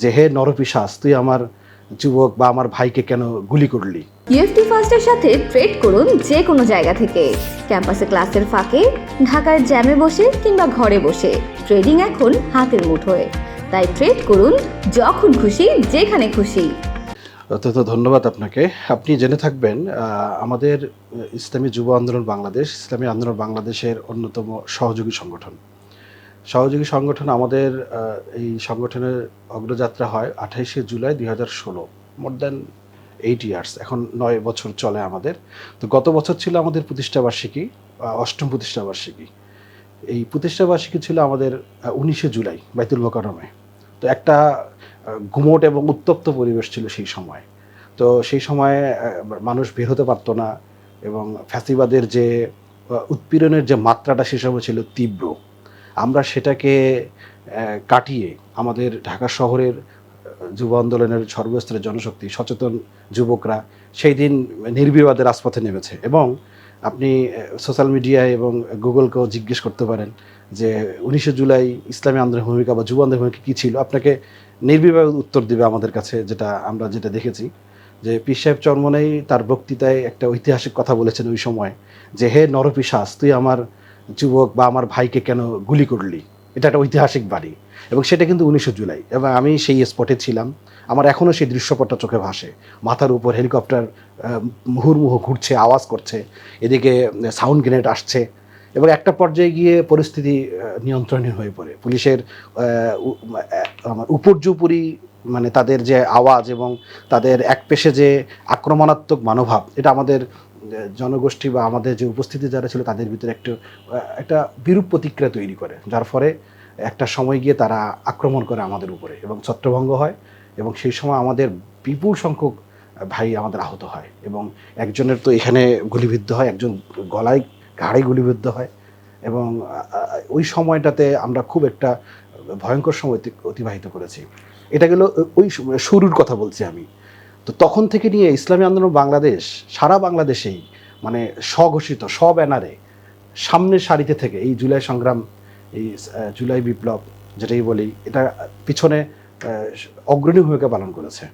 যে হে নরপিশাস তুই আমার যুবক বা আমার ভাইকে কেন গুলি করলি? ইউএফটি ফার্স্টের সাথে ট্রেড করুন যে কোনো জায়গা থেকে। ক্যাম্পাসে ক্লাসের ফাঁকে ঢাকার জ্যামে বসে কিংবা ঘরে বসে। ট্রেডিং এখন হাতের মুঠোয়। তাই ট্রেড করুন যখন খুশি যেখানে খুশি। অত্যন্ত ধন্যবাদ আপনাকে। আপনি জেনে থাকবেন আমাদের ইসলামী যুব আন্দোলন বাংলাদেশ ইসলামী আন্দোলন বাংলাদেশের অন্যতম সহযোগী সংগঠন। সহযোগী সংগঠন আমাদের এই সংগঠনের অগ্রযাত্রা হয় আঠাইশে জুলাই দুই হাজার ষোলো মোর দ্যান এইট ইয়ার্স এখন নয় বছর চলে আমাদের। তো গত বছর ছিল আমাদের প্রতিষ্ঠাবার্ষিকী অষ্টম প্রতিষ্ঠাবার্ষিকী এই প্রতিষ্ঠাবার্ষিকী ছিল আমাদের উনিশে জুলাই বাইতুল মোকারমে তো একটা গুমোট এবং উত্তপ্ত পরিবেশ ছিল সেই সময়। তো সেই সময়ে মানুষ বের হতে পারতো না এবং ফ্যাসিবাদের যে উৎপীড়নের যে মাত্রাটা সে সময় ছিল তীব্র। আমরা সেটাকে কাটিয়ে আমাদের ঢাকা শহরের যুব আন্দোলনের সর্বস্তরের জনশক্তি, সচেতন যুবকরা সেই দিন নির্বিবাদে রাজপথে নেমেছে। এবং আপনি সোশ্যাল মিডিয়ায় এবং গুগলকেও জিজ্ঞেস করতে পারেন যে উনিশে জুলাই ইসলামী আন্দোলনের ভূমিকা বা যুব আন্দোলনের ভূমিকা কী ছিল? আপনাকে নির্বিবাদ উত্তর দেবে আমাদের কাছে যেটা আমরা যেটা দেখেছি। যে পীর সাহেব চরমনেই তার বক্তৃতায় একটা ঐতিহাসিক কথা বলেছেন ওই সময় যে, হে নরপিশাস তুই আমার যুবক বা আমার ভাইকে কেন গুলি করলি? এটা একটা ঐতিহাসিক বাড়ি। এবং সেটা কিন্তু উনিশে জুলাই। এবং আমি সেই স্পটে ছিলাম। আমার এখনও সেই দৃশ্যপটটা চোখে ভাসে। মাথার উপর হেলিকপ্টার মুহুর্মুহু ঘুরছে, আওয়াজ করছে। এদিকে সাউন্ড গ্রেনেড আসছে। এবং একটা পর্যায়ে গিয়ে পরিস্থিতি নিয়ন্ত্রণীয় হয়ে পড়ে। পুলিশের আমার উপর্যুপুরি মানে তাদের যে আওয়াজ এবং তাদের এক পেশে যে আক্রমণাত্মক মনোভাব, এটা আমাদের জনগোষ্ঠী বা আমাদের যে উপস্থিতি যারা ছিল তাদের ভিতরে একটু একটা বিরূপ প্রতিক্রিয়া তৈরি করে, যার ফলে একটা সময় গিয়ে তারা আক্রমণ করে আমাদের উপরে এবং ছত্রভঙ্গ হয় এবং সেই সময় আমাদের বিপুল সংখ্যক ভাই আমাদের আহত হয় এবং একজনের তো এখানে গুলিবিদ্ধ হয়, একজন গলায়, ঘাড়ে গুলিবিদ্ধ হয় এবং ওই সময়টাতে আমরা খুব একটা ভয়ঙ্কর সময় অতি- অতিবাহিত করেছি। এটা গেল ওই সময় শুরুর কথা বলছি আমি। তো তখন থেকে নিয়ে ইসলামী আন্দোলন বাংলাদেশ, সারা বাংলাদেশেই মানে স্বঘোষিত স্ব ব্যানারে সামনের সারিতে থেকে এই জুলাই সংগ্রাম, এই জুলাই বিপ্লব, যেটাই বলি, এটা পিছনে অগ্রণী ভূমিকা পালন করেছে।